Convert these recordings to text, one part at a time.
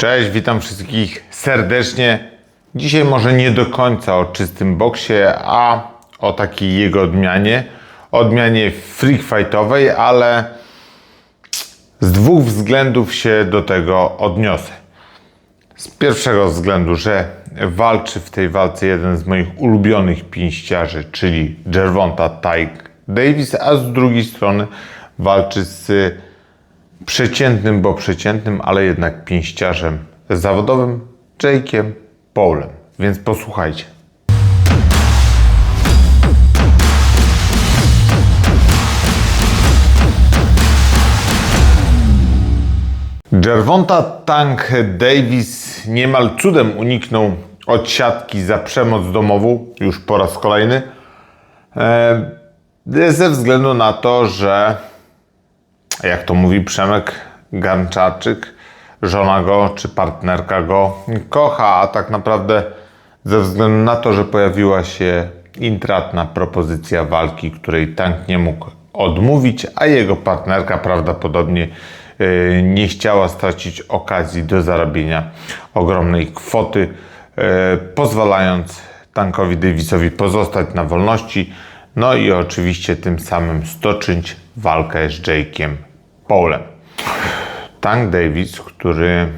Cześć, witam wszystkich serdecznie. Dzisiaj może nie do końca o czystym boksie, a o takiej jego odmianie. Odmianie freak fightowej, ale z dwóch względów się do tego odniosę. Z pierwszego względu, że walczy w tej walce jeden z moich ulubionych pięściarzy, czyli Gervonta Tyke Davis, a z drugiej strony walczy z przeciętnym, bo przeciętnym, ale jednak pięściarzem zawodowym, Jake'iem Paulem. Więc posłuchajcie. Gervonta Tank Davis niemal cudem uniknął od siatki za przemoc domową, już po raz kolejny, e, ze względu na to, że jak to mówi Przemek Ganczarczyk, żona go czy partnerka go kocha, a tak naprawdę ze względu na to, że pojawiła się intratna propozycja walki, której tank nie mógł odmówić, a jego partnerka prawdopodobnie e, nie chciała stracić okazji do zarabienia ogromnej kwoty, e, pozwalając tankowi Davisowi pozostać na wolności, no i oczywiście tym samym stoczyć walkę z Jake'iem Paulem. Tank Davis, który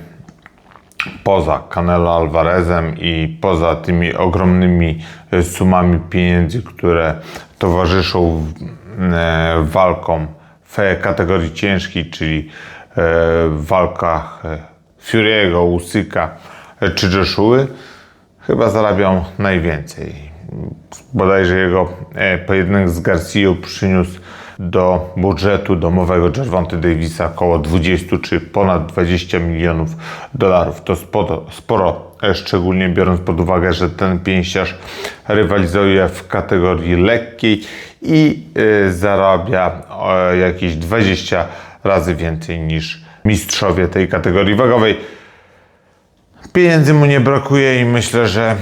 poza Canelo Alvarezem i poza tymi ogromnymi e, sumami pieniędzy, które towarzyszą e, walkom w kategorii ciężkiej, czyli e, w walkach Fury'ego, Usyka czy Joshua, chyba zarabiał najwięcej. Bodajże jego pojedynek z Garcia przyniósł do budżetu domowego Gervonta Davisa około 20 czy ponad 20 milionów dolarów. To sporo, sporo, szczególnie biorąc pod uwagę, że ten pięściarz rywalizuje w kategorii lekkiej i y, zarabia jakieś 20 razy więcej niż mistrzowie tej kategorii wagowej. Pieniędzy mu nie brakuje i myślę, że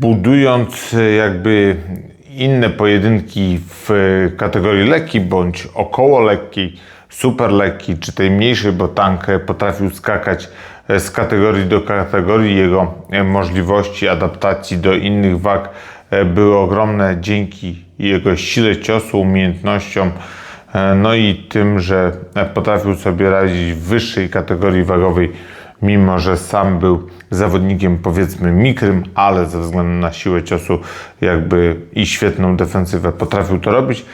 budując jakby inne pojedynki w kategorii lekkiej bądź około lekkiej, super lekkiej czy tej mniejszej, bo tank potrafił skakać z kategorii do kategorii. Jego możliwości adaptacji do innych wag były ogromne dzięki jego sile ciosu, umiejętnościom, no i tym, że potrafił sobie radzić w wyższej kategorii wagowej mimo że sam był zawodnikiem powiedzmy mikrym, ale ze względu na siłę ciosu jakby i świetną defensywę potrafił to robić,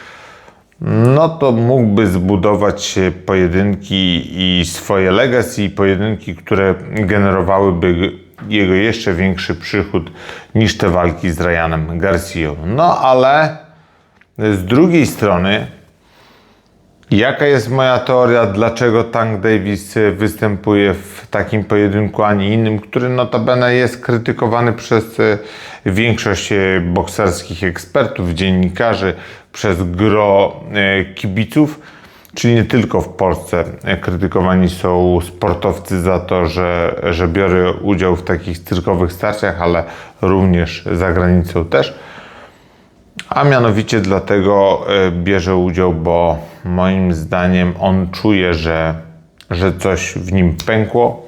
no to mógłby zbudować pojedynki i swoje legacy, pojedynki, które generowałyby jego jeszcze większy przychód niż te walki z Ryanem Garcia. No ale z drugiej strony Jaka jest moja teoria, dlaczego Tank Davis występuje w takim pojedynku, a nie innym, który notabene jest krytykowany przez e, większość e, bokserskich ekspertów, dziennikarzy, przez gro e, kibiców, czyli nie tylko w Polsce krytykowani są sportowcy za to, że, że biorę udział w takich cyrkowych starciach, ale również za granicą też. A mianowicie dlatego bierze udział, bo moim zdaniem on czuje, że, że coś w nim pękło,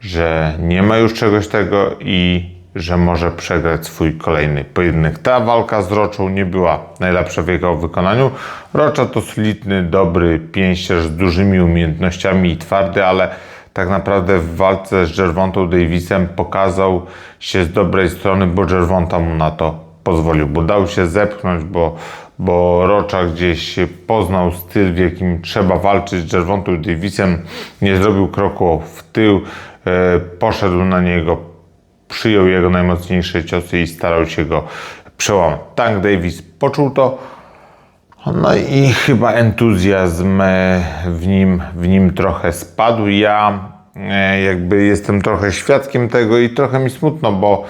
że nie ma już czegoś tego i że może przegrać swój kolejny pojedynek. Ta walka z Roczą nie była najlepsza w jego wykonaniu. Rocza to solidny, dobry pięściarz z dużymi umiejętnościami i twardy, ale tak naprawdę w walce z Gervontą Davisem pokazał się z dobrej strony, bo Gervonta mu na to pozwolił, bo dał się zepchnąć, bo bo Rocza gdzieś poznał styl, w jakim trzeba walczyć z Gervontą Davisem, nie zrobił kroku w tył, e, poszedł na niego, przyjął jego najmocniejsze ciosy i starał się go przełamać. Tank Davis poczuł to, no i chyba entuzjazm e, w nim, w nim trochę spadł. Ja jakby jestem trochę świadkiem tego i trochę mi smutno, bo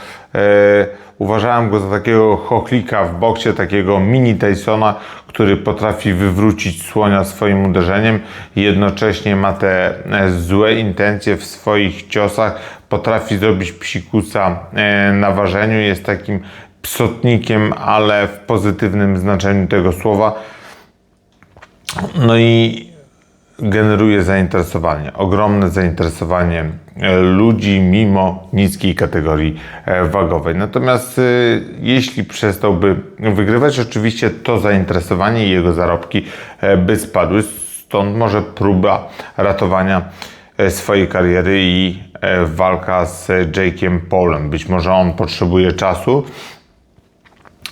Uważałem go za takiego chochlika w boksie, takiego mini Tysona, który potrafi wywrócić słonia swoim uderzeniem. I jednocześnie ma te e, złe intencje w swoich ciosach, potrafi zrobić psikusa e, na ważeniu, jest takim psotnikiem, ale w pozytywnym znaczeniu tego słowa. No i generuje zainteresowanie, ogromne zainteresowanie e, ludzi mimo niskiej kategorii e, wagowej. Natomiast e, jeśli przestałby wygrywać, oczywiście to zainteresowanie i jego zarobki by spadły. Stąd może próba ratowania swojej kariery i walka z Jake'iem Paulem. Być może on potrzebuje czasu,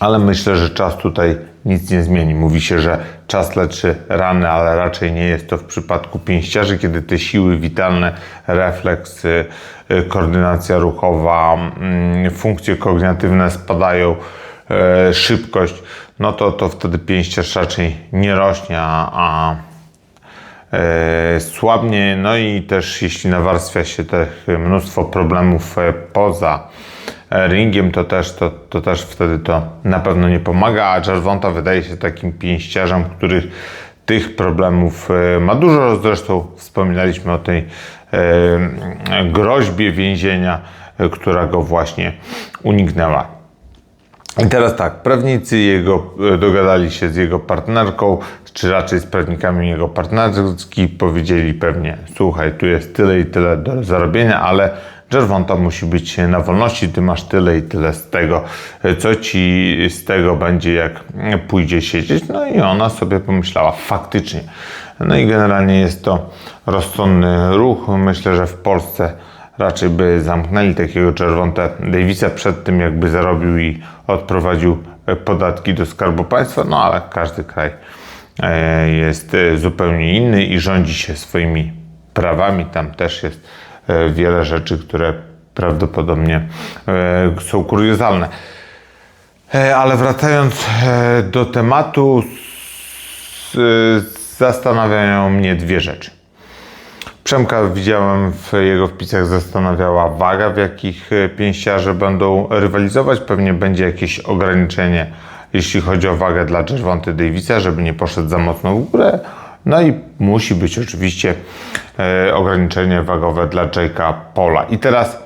ale myślę, że czas tutaj nic nie zmieni. Mówi się, że czas leczy rany, ale raczej nie jest to w przypadku pięściarzy, kiedy te siły witalne, refleks, y, y, koordynacja ruchowa, mm, funkcje kognitywne spadają, e, szybkość, no to, to wtedy pięściarz raczej nie rośnie, a, e, słabnie, no i też jeśli nawarstwia się tych mnóstwo problemów poza ringiem, to też, to, to też wtedy to na pewno nie pomaga, a Czerwonta wydaje się takim pięściarzem, który tych problemów e, ma dużo, zresztą wspominaliśmy o tej e, groźbie więzienia, e, która go właśnie uniknęła. I teraz tak, prawnicy jego e, dogadali się z jego partnerką, czy raczej z prawnikami jego partnerski, powiedzieli pewnie, słuchaj, tu jest tyle i tyle do zarobienia, ale Czerwonta musi być na wolności, ty masz tyle i tyle z tego, co ci z tego będzie, jak pójdzie siedzieć. No i ona sobie pomyślała, faktycznie. No i generalnie jest to rozsądny ruch. Myślę, że w Polsce raczej by zamknęli takiego czerwonte Davisa przed tym, jakby zarobił i odprowadził podatki do Skarbu Państwa, no ale każdy kraj e, jest e, zupełnie inny i rządzi się swoimi prawami. Tam też jest wiele rzeczy, które prawdopodobnie e, są kuriozalne. E, Ale wracając e, do tematu, e, zastanawiają mnie dwie rzeczy. Przemka widziałem w jego wpisach zastanawiała waga, w jakich e, pięściarze będą rywalizować. Pewnie będzie jakieś ograniczenie, jeśli chodzi o wagę dla Gervonty Davisa, żeby nie poszedł za mocno w górę. No i musi być oczywiście e, ograniczenie wagowe dla Jake'a Paula. I teraz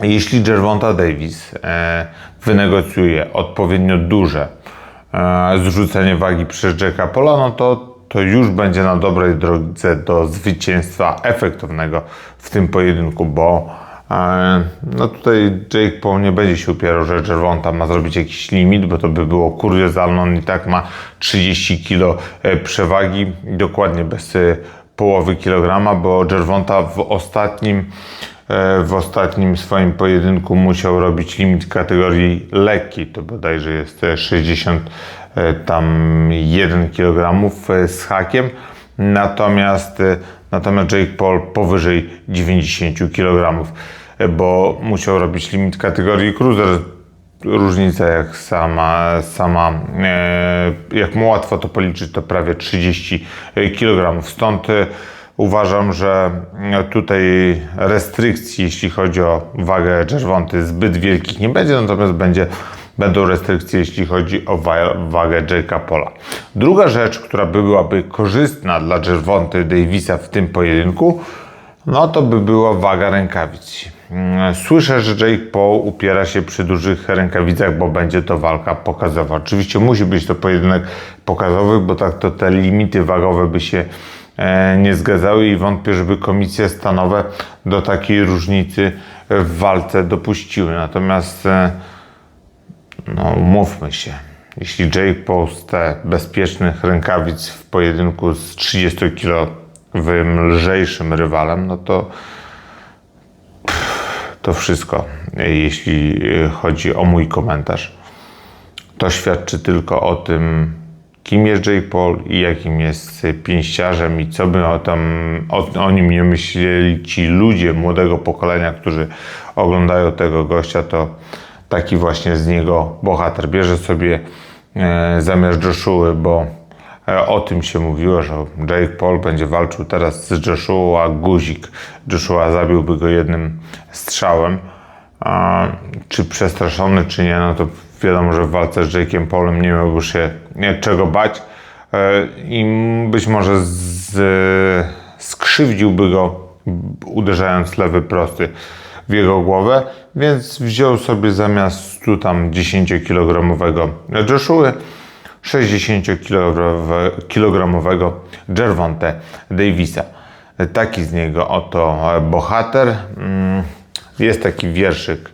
jeśli Gervonta Davis e, wynegocjuje odpowiednio duże e, zrzucenie wagi przez Jacka Paula, no to, to już będzie na dobrej drodze do zwycięstwa efektownego w tym pojedynku, bo no tutaj Jake Paul nie będzie się upierał, że Gervonta ma zrobić jakiś limit, bo to by było kuriozalne. On i tak ma 30 kg e, przewagi, dokładnie bez e, połowy kilograma, bo Gervonta w ostatnim e, w ostatnim swoim pojedynku musiał robić limit kategorii lekkiej, to bodajże jest e, 60 e, tam 1 kg z hakiem, natomiast, natomiast Jake Paul powyżej 90 kg, bo musiał robić limit kategorii cruiser, różnica jak sama, sama e, jak mu łatwo to policzyć, to prawie 30 kg. Stąd e, uważam, że e, tutaj restrykcji, jeśli chodzi o wagę Gervonty, zbyt wielkich nie będzie, natomiast będzie, będą restrykcje, jeśli chodzi o wa- wagę Jake'a Pola. Druga rzecz, która byłaby korzystna dla Gervonty Davisa w tym pojedynku, no to by była waga rękawic. Mm, Słyszę, że Jake Paul upiera się przy dużych rękawicach, bo będzie to walka pokazowa. Oczywiście musi być to pojedynek pokazowy, bo tak to te limity wagowe by się e, nie zgadzały i wątpię, żeby komisje stanowe do takiej różnicy w walce dopuściły. Natomiast e, no, umówmy się. Jeśli Jake Paul z bezpiecznych rękawic w pojedynku z 30-kilowym lżejszym rywalem, no to to wszystko, jeśli chodzi o mój komentarz. To świadczy tylko o tym, kim jest Jake Paul i jakim jest pięściarzem i co by o, tam, o, o nim nie myśleli ci ludzie młodego pokolenia, którzy oglądają tego gościa, to taki właśnie z niego bohater. Bierze sobie e, zamiast Joshua, bo o tym się mówiło, że Jake Paul będzie walczył teraz z Joshua Guzik. Joshua zabiłby go jednym strzałem. A, czy przestraszony, czy nie, no to wiadomo, że w walce z Jake'em Paulem nie miałby się czego bać e, i być może z, skrzywdziłby go, uderzając lewy prosty w jego głowę, więc wziął sobie zamiast tu tam 10-kilogramowego Joshua, 60-kilogramowego Gervonta Davisa. Taki z niego oto bohater. Mm, Jest taki wierszyk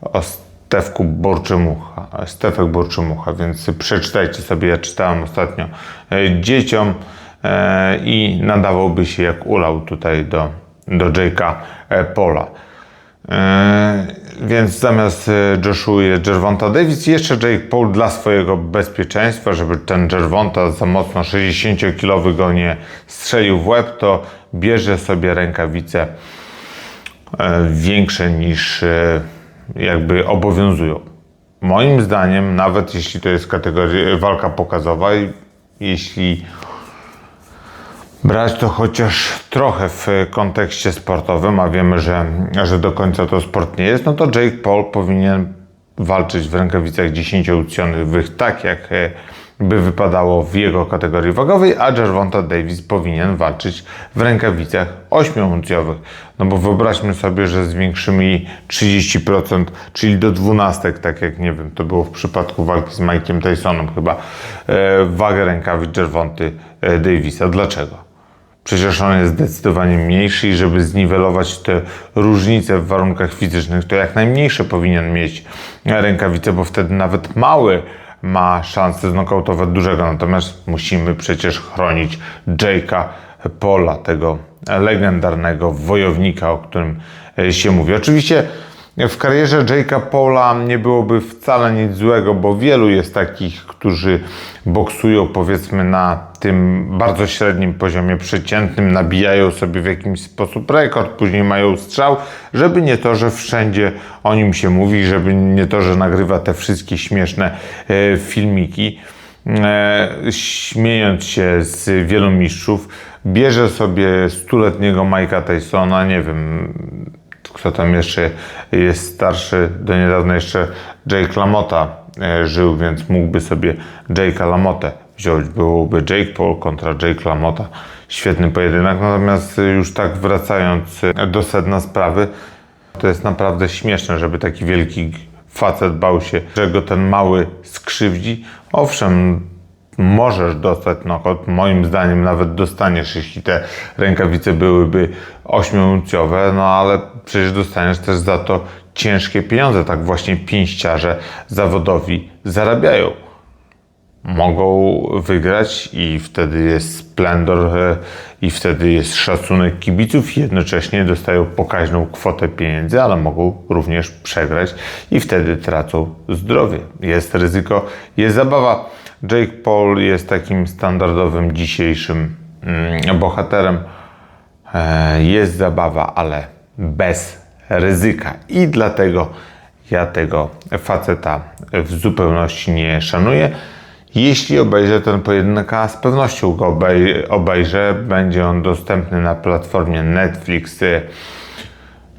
o Stefku Borczymucha, Stefek Borczymucha, więc przeczytajcie sobie, ja czytałem ostatnio e, dzieciom e, i nadawałby się jak ulał tutaj do, do Jake'a e, Pola. Więc zamiast e, Joshua Gervonta Davis, jeszcze Jake Paul dla swojego bezpieczeństwa, żeby ten Gervonta za mocno 60-kilowy go nie strzelił w łeb, to bierze sobie rękawice e, większe niż e, jakby obowiązują. Moim zdaniem, nawet jeśli to jest kategoria walka pokazowa, jeśli brać to chociaż trochę w kontekście sportowym, a wiemy, że, że do końca to sport nie jest, no to Jake Paul powinien walczyć w rękawicach 10-uncowych, tak jak e, by wypadało w jego kategorii wagowej, a Gervonta Davis powinien walczyć w rękawicach 8-uncjowych. No bo wyobraźmy sobie, że zwiększymy jej 30%, czyli do 12, tak jak nie wiem, to było w przypadku walki z Mike'iem Tysonem chyba, e, wagę rękawic Gervonty e, Davisa. Dlaczego? Przecież on jest zdecydowanie mniejszy i żeby zniwelować te różnice w warunkach fizycznych, to jak najmniejsze powinien mieć rękawice, bo wtedy nawet mały ma szansę znokautować dużego. Natomiast musimy przecież chronić Jake'a Pola, tego legendarnego wojownika, o którym e, się mówi. Oczywiście w karierze Jake'a Paula nie byłoby wcale nic złego, bo wielu jest takich, którzy boksują powiedzmy na tym bardzo średnim poziomie przeciętnym, nabijają sobie w jakiś sposób rekord, później mają strzał, żeby nie to, że wszędzie o nim się mówi, żeby nie to, że nagrywa te wszystkie śmieszne e, filmiki. E, śmiejąc się z wielu mistrzów, bierze sobie stuletniego Mike'a Tysona, nie wiem, kto tam jeszcze jest starszy, do niedawna jeszcze Jake LaMotta e, żył, więc mógłby sobie Jake'a LaMottę wziąć. Byłoby Jake Paul kontra Jake LaMotta. Świetny pojedynek, natomiast już tak wracając do sedna sprawy, to jest naprawdę śmieszne, żeby taki wielki facet bał się, że go ten mały skrzywdzi. Owszem, możesz dostać knockout, moim zdaniem nawet dostaniesz, jeśli te rękawice byłyby ośmiouncjowe, no ale przecież dostaniesz też za to ciężkie pieniądze. Tak właśnie pięściarze zawodowi zarabiają mogą wygrać i wtedy jest splendor e, i wtedy jest szacunek kibiców i jednocześnie dostają pokaźną kwotę pieniędzy, ale mogą również przegrać i wtedy tracą zdrowie. Jest ryzyko, jest zabawa. Jake Paul jest takim standardowym dzisiejszym mm, bohaterem. E, Jest zabawa, ale bez ryzyka i dlatego ja tego faceta w zupełności nie szanuję. Jeśli obejrzę ten pojedynek, a z pewnością go obej- obejrzę, będzie on dostępny na platformie Netflix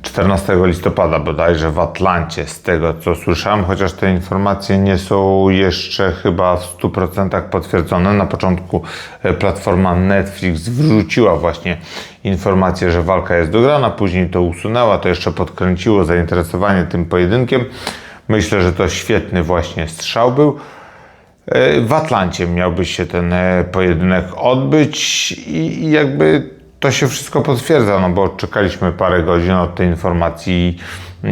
14 listopada bodajże w Atlancie, z tego co słyszałem, chociaż te informacje nie są jeszcze chyba w 100% potwierdzone. Na początku e, platforma Netflix wrzuciła właśnie informację, że walka jest dograna, później to usunęła, to jeszcze podkręciło zainteresowanie tym pojedynkiem. Myślę, że to świetny właśnie strzał był. E, W Atlancie miałby się ten e, pojedynek odbyć i i jakby to się wszystko potwierdza, no bo czekaliśmy parę godzin od tej informacji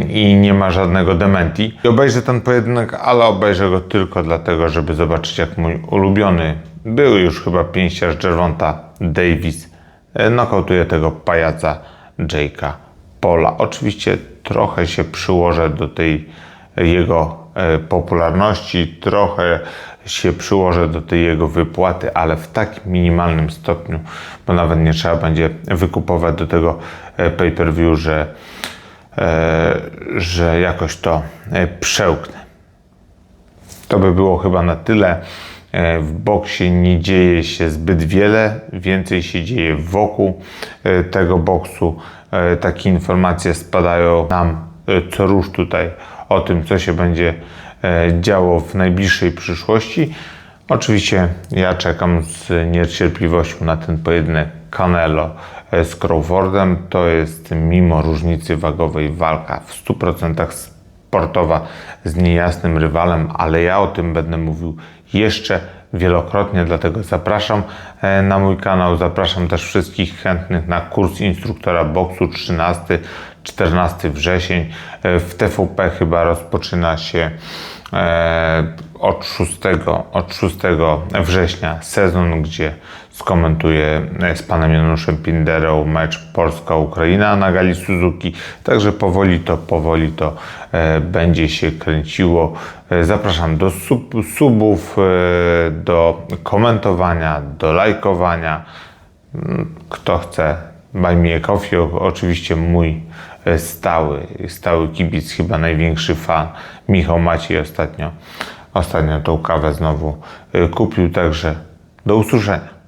i, nie ma żadnego dementi. I obejrzę ten pojedynek, ale obejrzę go tylko dlatego, żeby zobaczyć jak mój ulubiony, były już chyba pięściarz Gervonta Davis e, nokautuje tego pajaca Jake'a Pola. Oczywiście trochę się przyłożę do tej jego e, popularności, trochę się przyłożę do tej jego wypłaty, ale w tak minimalnym stopniu, bo nawet nie trzeba będzie wykupować do tego e, pay-per-view, że, e, że jakoś to e, przełknę. To by było chyba na tyle. W boksie nie dzieje się zbyt wiele, więcej się dzieje wokół tego boksu. Takie informacje spadają nam co rusz tutaj o tym, co się będzie działo w najbliższej przyszłości. Oczywiście ja czekam z niecierpliwością na ten pojedynek Canelo e, z Crawfordem. To jest mimo różnicy wagowej walka w 100% sportowa z niejasnym rywalem, ale ja o tym będę mówił jeszcze wielokrotnie, dlatego zapraszam e, na mój kanał, zapraszam też wszystkich chętnych na kurs instruktora boksu 13-14 wrzesień. E, W TVP chyba rozpoczyna się e, od 6, od 6 września sezon, gdzie skomentuję e, z panem Januszem Pinderą mecz Polska-Ukraina na gali Suzuki. Także powoli to, powoli to będzie się kręciło. Zapraszam do sub, subów, do komentowania, do lajkowania. Mm, Kto chce, buy me coffee. Oczywiście mój stały, stały kibic, chyba największy fan, Michał Maciej ostatnio, ostatnio tą kawę znowu e, kupił. Także do usłyszenia.